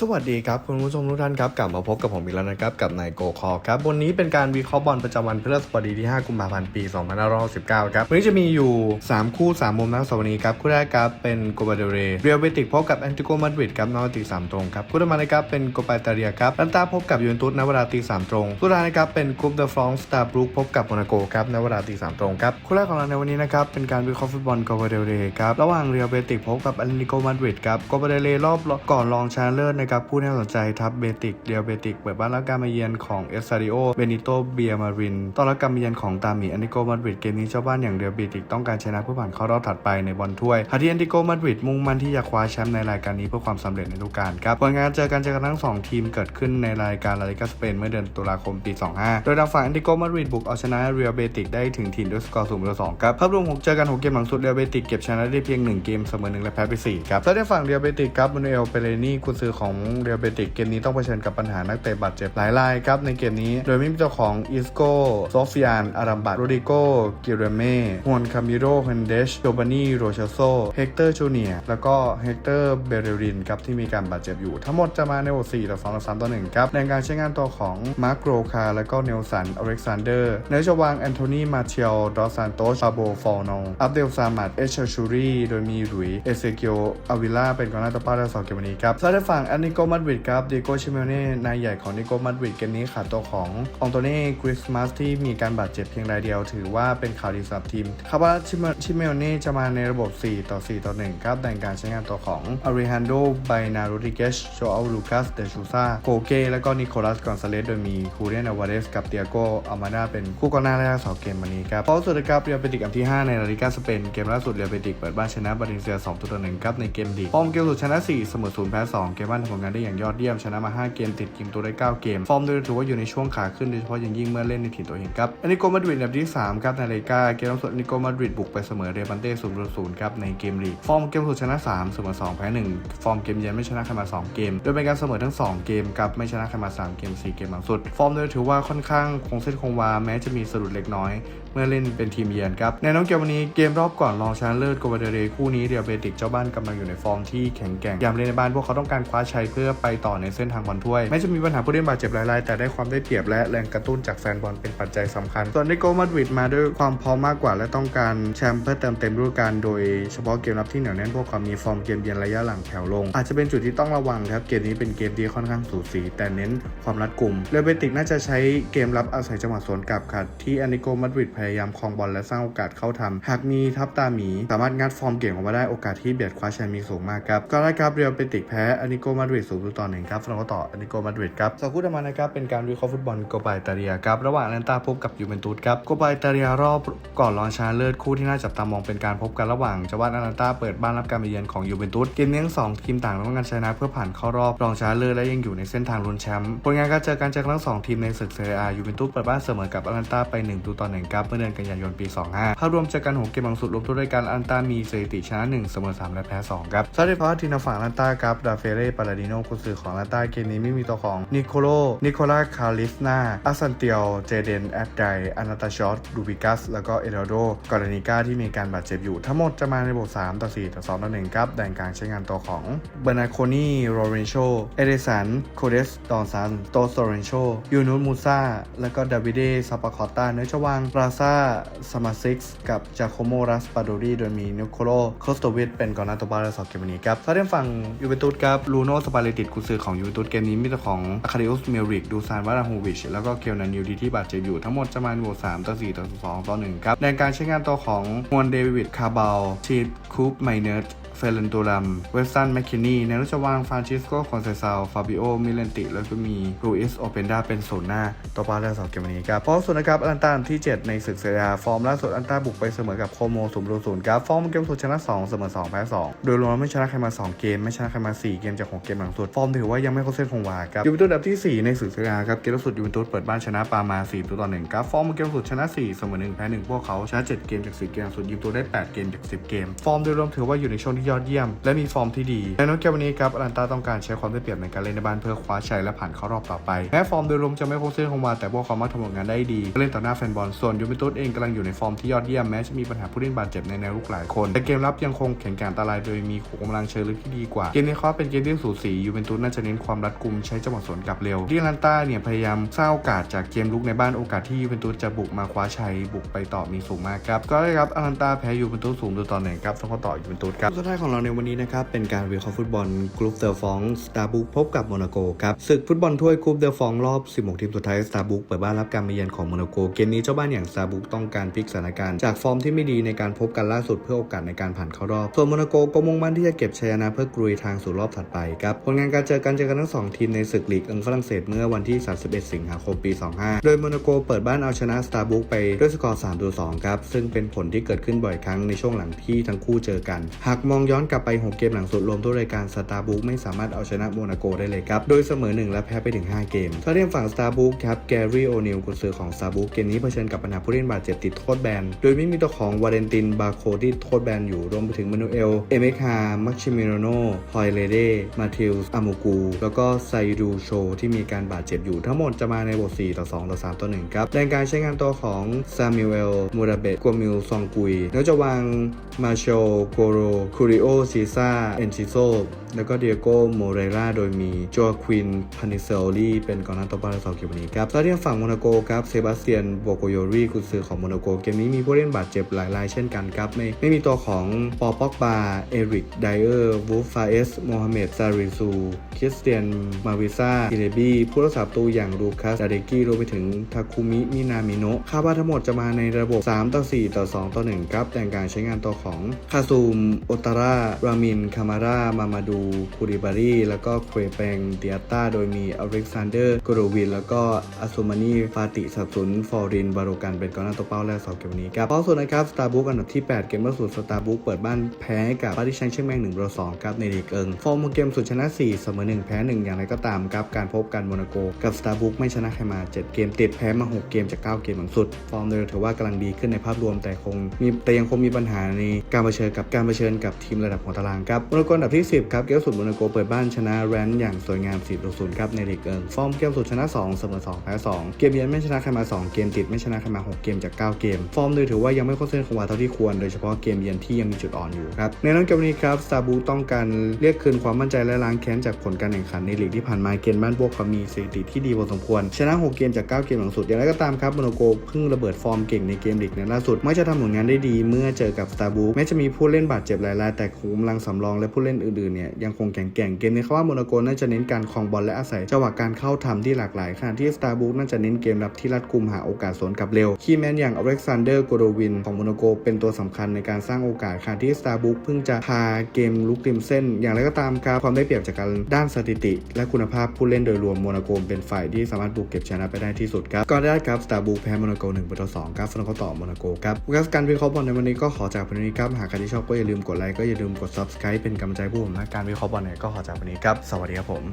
สวัสดีครับ คุณผู้ชมทุกท่านครับ กลับมาพบกับผมอีกแล้วนะครับ กับนายโกคอครับ วันนี้เป็นการวิเคราะห์บอลประจำวันพฤหัสบดีที่ 5 กุมภาพันธ์ปี 2519 ครับ วันนี้จะมีอยู่ 3 คู่ 3 มุมนักสวันนี้ครับ คู่แรกครับเป็นโกบาเดเรเรียลเบติกพบกับแอนติโกมาดริดครับนอติสามตรงครับ คู่ต่อมานะครับเป็นโกปาตาเรียครับลันตาพบกับยูเวนตุสนเวลาตีสามตรงคู่ท้านะครับเป็นกรุ๊ปเดอะฟรองสตาร์บรูคพบกับโมนาโกครับนเวลาตีสามตรงครับ คู่แรกของเราในวันนี้นะครับเป็นการวิเคราะห์ฟุตบอลโกบาเดเรครับ ระหว่างเรียลเบติกพบกับแอนติโกมาดริดครับโกบาเดเรรอบก่อนรองชนะเลิศครับผู้ที่น่าสนใจทัพเบติกเรียลเบติกเปิดบ้านรับการมาเยือนของเอสซาริโอเบนิโตเบียมารินต้อนรับการมาเยือนของตามีแอนติโกมาดริดเกมนี้เจ้าบ้านอย่างเรียลเบติกต้องการชนะเพื่อผ่านเข้ารอบถัดไปในบอลถ้วยขณะที่แอนติโกมาดริดมุ่งมั่นที่จะคว้าแชมป์ในรายการนี้เพื่อความสำเร็จในฤดูกาลครับผลงานเจอกันเจอกันทั้งสองทีมเกิดขึ้นในรายการลาลิกาสเปนเมื่อเดือนตุลาคมปี 25 โดยทางฝั่งแอนติโกมาดริดบุกเอาชนะเรียลเบติกได้ถึงถิ่นด้วยสกอร์สูงต่อสองครับภาพรวมของเจอกันหกเกมหลังสุดเรียลเบติกเก็บชนะได้เพียงหนึ่งเกมเสมอหนึ่งและแพ้ไปสี่ครับส่วในฝั่งเรียลเบติกครับมานูเอลเปเรนี่กุนซือของเรียลเบติกเกมนี้ต้องเผชิญกับปัญหานักเตะบาดเจ็บหลายรายครับในเกมนี้ โดยไม่มีเจ้าของอิสโกโซฟิยานอารัมบัตโรดิโกกิเรเม่ฮวนคามิโรเฮนเดชโจบานีโรเชโซเฮกเตอร์จูเนียแล้วก็เฮกเตอร์เบเรรินครับที่มีการบาดเจ็บอยู่ ทั้งหมดจะมาในบท4ต่อ2ต่อ3ต่อ1ครับในการใช้งานตัวของมาร์กโรคาและก็เนลสันอเล็กซานเดอร์ในจวางแอนโทนีมาเชียลดอสซานโตชาโบฟอร์นองอับเดลซามัดเอชชูรีโดยมีหลุยเอเซเกียวอาวิล่าเป็นกองหน้าตัวเป้าในสองเกมนี้ครับส่วนในฝั่งแอนนิโกมาดริดครับเดโกชิเมเน่นายใหญ่ของนิโกมาดริดเกมนี้ขาดตัวขององโตเน่กริสมัสที่มีการบาดเจ็บเพียงรายเดียว ถือว่าเป็นข่าวดีสำหรับทีมคาบาชิเมเน่จะมาในระบบ 4 ต่อ 4 ต่อ 1 ครับในการใช้งานตัวของอาริฮันโดไบนาโรดิเกชโจอัลลูคัสเดชูซาโกเกและก็นิโคลัสกอนซาเลสโดยมีคูเรียนอวาเรสกับเตียโกอามาดาเป็นคู่กองหน้าแรกสองเกมวันนี้ครับเพราะสุดครับเรียลเบติกอันที่ 5 ในลาลิกาสเปนเกมล่าสุดเรียลเบติกเปิดบ้านชนะบาเลนเซีย2ต่อ1ครับในเกมดีฟอมเกมสุดชนะ4เสมอ0แพ้2เกมบ้านทำผลงานได้อย่างยอดเยี่ยมชนะมา 5 เกมติดยิงตัวได้ 9 เกม ฟอร์มโดยถือว่าอยู่ในช่วงขาขึ้นโดยเฉพาะอย่างยิ่งเมื่อเล่นในถิ่นตัวเองครับอันนี้โกมาดริดอันดับที่3ครับในลาลิกาเกมล่าสุดอันนี้โกมาดริดบุกไปเสมอเรบันเต้0ต่อ0ครับในเกมลีกฟอร์มเกมสุดชนะ3เสมอ2แพ้1ฟอร์มเกมเยือนไม่ชนะใครมา 2 เกม โดยเป็นการเสมอทั้ง 2 เกมกับไม่ชนะใครมา 3 เกม 4 เกมหลังสุด ฟอร์มโดยถือว่าค่อนข้างคงเส้นคงวาแม้จะมีสะดุดเล็กน้อย มื่อเล่นเป็นทีมเยือนครับในน้องเกมวันนี้เกมรอบก่อนรองชนะเลิศโกบาเดเรคู่นี้เรียเบติกเจ้าบ้านกำลังอยู่ในฟอร์มที่แข็งแกร่งยามเล่นในบ้านพวกเขาต้องการคว้าชัยเพื่อไปต่อในเส้นทางบอลถ้วยแม้จะมีปัญหาผู้เล่นบาดเจ็บหลายๆแต่ได้ความได้เปรียบและแรงกระตุ้นจากแฟนบอลเป็นปัจจัยสำคัญ ส่วนนิโกมาดริดมาด้วยความพร้อมมากกว่า และต้องการแชมป์เพื่อเติมเต็มฤดูกาลโดยเฉพาะเกมรับที่เหนียวแน่นพวกเขามีฟอร์มเกมเยือนระยะหลังแถวลง อาจจะเป็นจุดที่ต้องระวังครับเกมนี้เป็นเกมที่ค่อนข้างสูสีแต่เน้นความรัดกุมเรเบติกน่าจะใช้เกมรับอาศัยจังหวะสวนกลับค่ะที่อนิโกมาดริดพยยายามครองบอลและสร้างโอกาสเข้าทำหากมีทัพตาหมี สามารถงัดฟอร์มเก่งออกมาได้โอกาสที่เบียดคว้าแชมป์มีสูงมากครับก็ได้ครับเรียลเบติกแพ้อานิโกมาดริดสูงต่อหนึ่งครับเราก็ต่ออานิโกมาดริดครับสกูดมานะครับเป็นการวิเคราะห์ฟุตบอลโกบาอิตาเลียครับระหว่างแอตแลนตาพบกับยูเวนตุสครับโกบาอิตาเลียรอบก่อนรองชนะเลิศคู่ที่น่าจับตามองเป็นการพบกันระหว่างจ้าบ้านแอนตาเปิดบ้านรับการเยือนของยูเวนตุสเกมนี้ทั้งสองทีมต่างต้องการชนะเพื่อผ่านเข้ารอบรองชนะเลิศและยังอยู่ในเส้นทางลุ้นแชมป์ผลงานการเจอกันจากทั้งสองทีมในศึกเซเรียยูเวนตุสเปิดบ้านเสมอกับแอนตาไป1ตัวต่อ1ครับเมื่อเดือนกันยายนปี 25 ภาพรวมจอกันหกเกมหลังสุดรวมทุกรายการอตแลนตามีสถิติชนะ1เสมอ3และแพ้2ครับซาดิพาทีนาฝั่งอตแลนตาครับดาเฟเร่ปาลาดิโนกุนซือของอตแลนตาเกมนี้ไม่มีตัวของนิโคโลนิโคลาคาลิสนาอาซันเตียวเจเดนแอดไดอานาตาชอตดูบิกัสแล้วก็เอเดโดกอร์นิก้าที่มีการบาดเจ็บอยู่ทั้งหมดจะมาในบท3ต่อ4ต่อ2ต่อ1ครับแบ่งการใช้งานตัวของเบอร์นาโคนีโรเรนโชเอเดสันโคเดสดอนซันโตโซเรนโชยูนุสมูซาแล้วก็ดาวิเดซาปาคอตตาเนื้อชวางปราซาสมาซิกส์กับจาโคโมรัสปาโดรีโดยมีนิโคโลโคสโตวิดเป็นกองหน้าตัวบาร์สองเกมนี้ครับถ้าได้ฝั่งยูเวนตุสครับลูโนสปาเลติดกุนซือของยูเวนตุสเกมนี้มีแต่ของอาคาริอุสเมริกดูซานวาราฮูวิชแล้วก็เคลนันยูดีที่บาดเจ็บอยู่ทั้งหมดจะมาในบท3ต่อ4ต่อ2ต่อ1ครับในการใช้งานตัวของมวนเดวิดคาบาลชีดคูปไมเนอร์เฟรนโตรัม เวสตันแมคคินนีในรัชวางฟรานชิสโกคอนเซซาลฟาบิโอ มิเลนติ แล้วก็มีรูอิสโอเปนดาเป็นศูนย์หน้าตัวปาได้สองเกมนี้ครับเพราะส่วนนะครับอันตาที่ 7 ในศึกเซียฟอร์มล่าสุดอันตาบุกไปเสมอกับโคโมศูนย์ศูนย์ครับ ฟอร์มเกมสุดชนะ2เสมอ2แพ้2โดยรวมไม่ชนะใครมา 2 เกม ไม่ชนะใครมา 4 เกมจาก6เกมหลังสุด ฟอร์มถือว่ายังไม่ครบเส้นคงวาครับยูเวนตุสอันดับที่ 4 ในศึกเซียครับ เกมล่าสุดยูเวนตุสเปิดบ้านชนะปามา4ตัวต่อ1ครับ ฟอร์มเกมสุดชนะ4เสมอ1แพ้1พวกเขาชนะ7เกมจาก10เกมสุดยิงตัวได้ 8 เกมจาก 10 เกม ฟอร์มโดยรวมถือว่าอยู่ในช่วงที่ยอดเยี่ยม และมีฟอร์มที่ดีในนอกจากวันนี้ครับอารันตาต้องการใช้ความได้เปรียบในการเล่นในบ้านเพื่อคว้าชัยและผ่านเข้ารอบต่อไปแม้ฟอร์มโดยรวมจะไม่คงเส้นคงวาแต่พวกเขามาทำผลงานได้ดีเล่นต่อหน้าแฟนบอลส่วนยูเวนตุสเองกำลังอยู่ในฟอร์มที่ยอดเยี่ยมแม้จะมีปัญหาผู้เล่นบาดเจ็บในแนวรุกหลายคน แต่เกมรับยังคงแข็งแกร่งอันตรายโดยมีขุมกำลังเชิงลึกที่ดีกว่าเกมในี้เขาเป็นเกมที่สูสียูเวนตุสน่าจะเน้นความรัดกุมใช้จังหวะสวนกลับเร็วที่อารันตาเนี่ยพยายามสร้างโอกาสจากเกมลุกในบ้านโอกาสที่ยูเวนตุสจะบุกมาคว้าชัยบุกไปต่อมีสูงมากครับก็ได้ครับอารันตาแพ้ยูเวนตุสสูงดูตอนไหนครับต้องเขาต่อยูเวนตุสครับสุดท้ายของเราในวันนี้นะครับ เป็นการวิเคราะห์ฟุตบอลกรุ๊ปเดอฟองสตาร์บุกพบกับโมนาโกครับศึกฟุตบอลถ้วยกรุ๊ปเดอฟองรอบ 16 ทีมสุดท้ายสตาร์บุกเปิดบ้านรับการมาเยือนของโมนาโก เกมนี้เจ้าบ้านอย่างสตาร์บุกต้องการพลิกสถานการณ์จากฟอร์มที่ไม่ดีในการพบกันล่าสุดเพื่อโอกาสในการผ่านเข้ารอบส่วนโมนาโกก็มุ่งมั่นที่จะเก็บชัยชนะเพื่อกลุยทางสู่รอบถัดไปครับผลงานการเจอกันเจอกันทั้งสองทีมในศึกลีกอิงฝรั่งเศสเมื่อวันที่ 31 สิงหาคมปี 25 โดยโมนาโกเปิดบ้านเอาชนะสตาร์บุกไปด้วยสกอร์3ต่อ2ครับซึ่งเป็นผลที่เกิดขึ้นบ่อยครั้งในช่วงหลังที่ทั้งคู่เจอกัน หากมองย้อนกลับไป 6 เกมหลังสุดรวมทุกรายการสตาร์บุกไม่สามารถเอาชนะโมนาโกได้เลยครับ โดยเสมอ 1 และแพ้ไปถึง 5 เกมถ้าเรียกฝั่งสตาร์บุกครับแกรี่โอนิลกุนซือของสตาร์บุกเกมนี้เผชิญกับปัญหาผู้เล่นบาดเจ็บติดโทษแบน โดยไม่มีตัวของวาเลนตินบาโคที่โทษแบนอยู่รวมไปถึงมานูเอล เอเมคามักชิมิโนโนฮอยเลเดมาทิลส์อามูกูแล้วก็ไซดูโชที่มีการบาดเจ็บอยู่ทั้งหมดจะมาในบท 4 ต่อ 2 ต่อ 3 ต่อ 1 ครับในการใช้งานตัวของซามิเอลมูราเบตกัวมิลซองกุยแล้วจะวางมาโชโกโรคูริโอซีซ่าเอนชิโซ แล้วก็เดียโกโมเรราโดยมีโจควินพานิเซลลี่เป็นกองหน้าตัวป้าและสองเกมนี้ครับแล้วที่ฝั่งโมนาโกครับเซบาสเตียนโบโกโยรีกุนซือของโมนาโกเกมนี้มีผู้เล่นบาดเจ็บหลายรายเช่นกันครับไม่ไม่มีตัวของปอปอกบาเอริกไดเออร์วูฟฟาเอสโมฮัมเหม็ดซาริซูคริสเตียนมาวิซาอิเลบีผู้รักษาประตูอย่างลูคัสดาเดกิรวมไปถึงทาคุมิมินามิโนะคาดว่าทั้งหมดจะมาในระบบ 3 ต่อ 4 ต่อ 2 ต่อ 1 ครับแต่การใช้งานตัวของคาซูมโอตาร่ารามินคามาร่ามามาดูคูริบารีแล้วก็เควเปงเดียต้า โดยมีอเล็กซานเดอร์กโรวิน แล้วก็อาซูมานีฟาติสับสนฟอรินบาโรกันเป็นกองหน้าตัวเป้าแรกสองเกมนี้ครับเพราะส่วนนะครับสตาร์บุ๊กอันดับที่ 8 เกมล่าสุดสตาร์บุ๊กเปิดบ้านแพ้กับปาริชังเชียงแมง1ต่อ2ครับในลีกเอิงฟอร์มของเกมสุดชนะ 4 เสมอ 1 แพ้ 1 อย่างไรก็ตามครับการพบกันโมนาโก กับสตาร์บุ๊กไม่ชนะใครมา 7 เกมติดแพ้มา 6 เกมจาก 9 เกมหลังสุด ฟอร์มโดยถือว่ากำลังดีขึ้นในภาพรวมแต่คงมีแต่ยังคงมีปัญหาในการเผชิญกับการเผชิญกับทีมระดับของตารางครับโมนาโกอันดับที่ 10 ครับเกมสุดโมนาโกเปิดบ้านชนะแรนท์อย่างสวยงาม4ต่อ0ครับในลีกเอิงฟอร์มเกมสุดชนะ 2 เสมอ2แพ้2 เกมเยือนไม่ชนะใครมา 2 เกมติดไม่ชนะใครมา 6 เกมจาก 9 เกม ฟอร์มโดยถือว่ายังไม่คงเส้นคงวาเท่าที่ควรโดยเฉพาะเกมเยือนที่ยังมีจุดอ่อนอยู่ครับในนั้นเกมนี้ครับซาบูต้องการเรียกคืนความมั่นใจและล้างแค้นจากผลการแข่งขันในลีกที่ผ่านมาเกมบ้านพวกเขามีสถิติที่ดีพอสมควรชนะ 6 เกมจาก 9 เกมหลังสุดอย่างไรก็ตามครับโมโนโกเพิ่งระเบิดฟอร์มเก่งในเกมลีกในล่าสุดไมักจะทำผลงานได้ดีเมื่อเจอกับสตาบูแม้จะมีผู้เล่นบาดเจ็บหลายรายแต่ขุมกำลังสำรองและผู้เล่นอื่นๆเนี่ยยังคงแข็งแกร่งเกมนี้เขาว่าโมโนโกน่าจะเน้นการครองบอลและอาศัยจังหวะการเข้าทำที่หลากหลายขณะที่สตาร์บูน่าจะเน้นเกมรับที่รัดกุมหาโอกาสสวนกลับเร็ว คีแมนอย่างอเล็กซานเดอร์โกโดวินของโมโนโกเป็นตัวสำคัญในการสร้างโอกาสขณะที่สตาร์บูเพิ่งจะพาเกมลุกริมเส้น อย่างไรก็ตามครับความได้เปรียบจากการด้านสถิติ และคุณภาพผู้เล่นโดยรวมโมนาโกเป็นฝ่ายที่สามารถบุกเก็บชนะไปได้ที่สุดครับก็ได้ครับสตาร์บูแพ้โมนาโก1ประตู2ครับฟรองเขาต่อโมนาโกครับครับการวิเคราะห์บอลในวันนี้ก็ขอจากวันนี้ครับหากใครที่ชอบก็อย่าลืมกดไลค์ก็อย่าลืมกด subscribe เป็นกำลังใจผู้ผมนะการวิเคราะห์บอลเนี่ยก็ขอจากวันนี้ครับ สวัสดีครับผม